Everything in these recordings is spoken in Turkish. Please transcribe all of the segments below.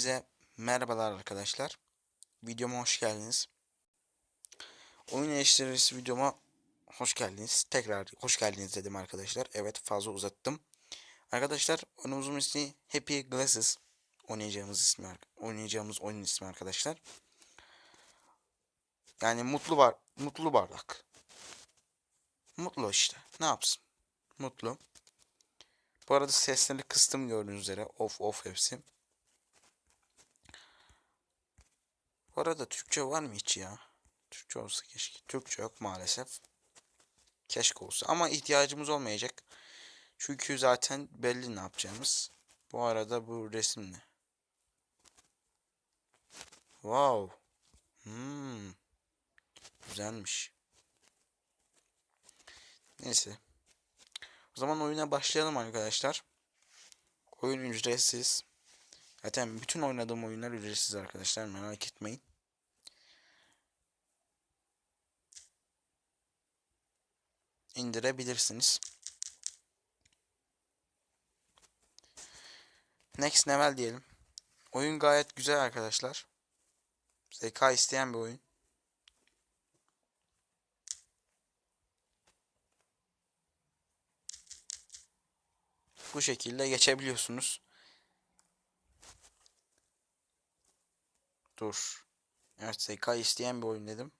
Hepinize merhabalar arkadaşlar. Videoma hoş geldiniz. Oyun eleştirisi videoma hoş geldiniz. Tekrar hoş geldiniz dedim arkadaşlar. Evet fazla uzattım. Arkadaşlar oyunumuzun ismi Happy Glasses. Oynayacağımız ismi oynayacağımız oyun ismi arkadaşlar. Yani mutlu var mutlu bardak. Mutlu işte. Ne yapsın? Mutlu. Bu arada sesleri kıstım gördüğünüz üzere. Off off hepsi. Bu arada Türkçe var mı hiç ya? Türkçe olsa keşke. Türkçe yok maalesef. Keşke olsa. Ama ihtiyacımız olmayacak. Çünkü zaten belli ne yapacağımız. Bu arada bu resim ne? Wow. Hmm. Güzelmiş. Neyse. O zaman oyuna başlayalım arkadaşlar. Oyun ücretsiz. Zaten bütün oynadığım oyunlar ücretsiz arkadaşlar merak etmeyin. indirebilirsiniz. Next level diyelim. Oyun gayet güzel arkadaşlar. Zeka isteyen bir oyun. Bu şekilde geçebiliyorsunuz. Dur. Evet zeka isteyen bir oyun dedim.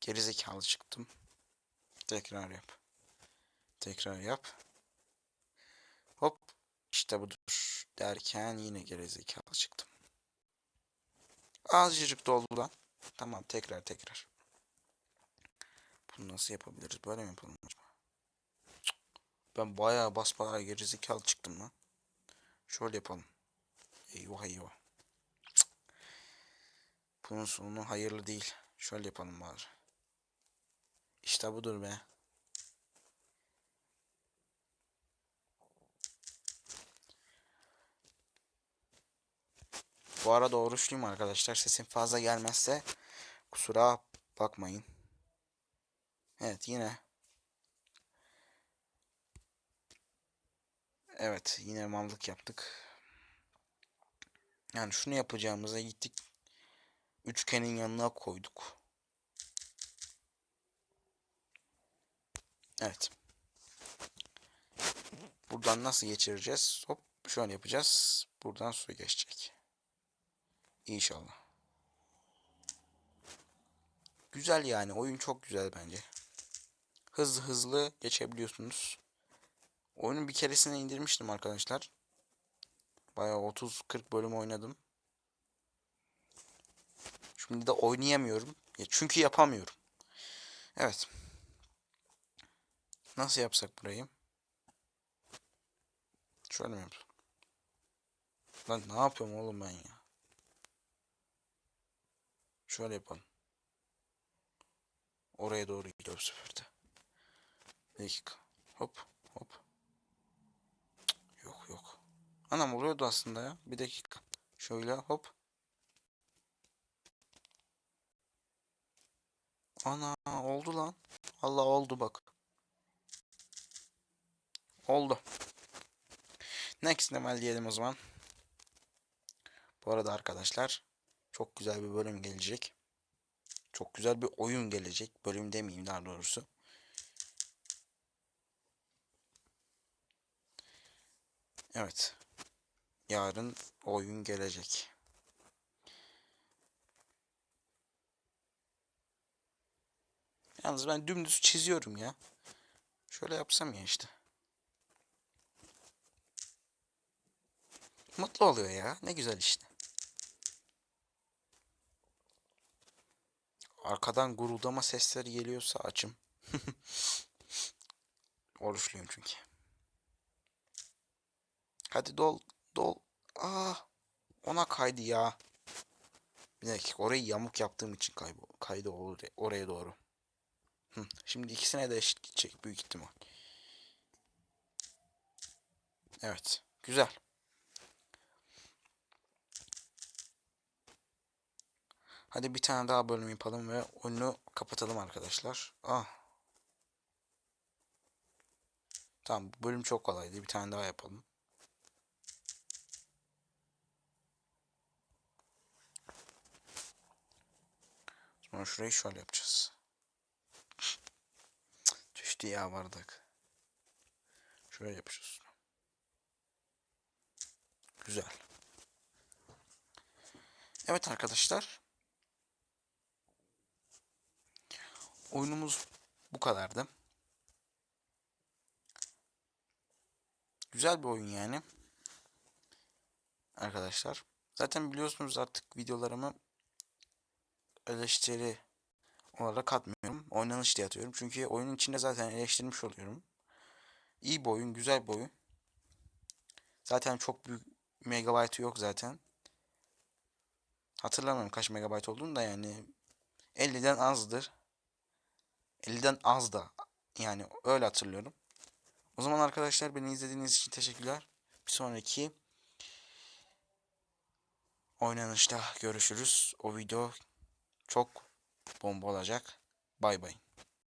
Gerizekalı çıktım. Tekrar yap. Tekrar yap. Hop. İşte budur. Derken yine gerizekalı çıktım. Azıcık doldu lan. Tamam tekrar tekrar. Bunu nasıl yapabiliriz? Böyle mi yapalım acaba? Ben bayağı basbayağı gerizekalı çıktım lan. Şöyle yapalım. Eyvah eyvah. Bunun sonu hayırlı değil. Şöyle yapalım bari. İşte budur be. Bu arada oruçluyum arkadaşlar. Sesim fazla gelmezse kusura bakmayın. Evet yine. Evet yine mallık yaptık. Yani şunu yapacağımıza gittik. Üçgenin yanına koyduk. Evet. Buradan nasıl geçireceğiz? Hop şöyle yapacağız. Buradan su geçecek. İnşallah. Güzel yani. Oyun çok güzel bence. Hızlı hızlı geçebiliyorsunuz. Oyunu bir keresine indirmiştim arkadaşlar. Bayağı 30-40 bölüm oynadım. Şimdi de oynayamıyorum. Çünkü yapamıyorum. Evet. Nasıl yapsak burayı? Şöyle mi yapsak? Lan ne yapıyorum oğlum ben ya? Şöyle yapalım. Oraya doğru gidiyor bu sefer de. Dakika. Hop hop. Cık, yok yok. Anam oluyordu aslında ya. Bir dakika. Şöyle hop. Ana oldu lan. Allah oldu bak. Oldu. Next level diyelim o zaman. Bu arada arkadaşlar çok güzel bir bölüm gelecek. Çok güzel bir oyun gelecek. Bölüm demeyeyim daha doğrusu. Evet. Yarın oyun gelecek. Yalnız ben dümdüz çiziyorum ya. Şöyle yapsam ya işte. Mutlu oluyor ya. Ne güzel işte. Arkadan guruldama sesleri geliyorsa açım. Oruçluyum çünkü. Hadi dol dol. Aa, ah, ona kaydı ya. Bir dakika orayı yamuk yaptığım için kaybo kaydı oraya doğru. Şimdi ikisine de eşit gidecek büyük ihtimal. Evet. Güzel. Hadi bir tane daha bölüm yapalım ve oyunu kapatalım arkadaşlar. Ah. Tamam bu bölüm çok kolaydı. Bir tane daha yapalım. Sonra şurayı şöyle yapacağız. Düştü ya bardak. Şöyle yapacağız. Güzel. Evet arkadaşlar. Oyunumuz bu kadardı. Güzel bir oyun yani. Arkadaşlar. Zaten biliyorsunuz artık videolarımı eleştiri olarak atmıyorum. Oynanış diye atıyorum. Çünkü oyunun içinde zaten eleştirmiş oluyorum. İyi bir oyun, güzel bir oyun. Zaten çok büyük megabaytı yok zaten. Hatırlamıyorum kaç megabayt olduğunu da yani 50'den azdır. 50'den az da yani öyle hatırlıyorum. O zaman arkadaşlar beni izlediğiniz için teşekkürler. Bir sonraki oynanışta görüşürüz. O video çok bomba olacak. Bay bay.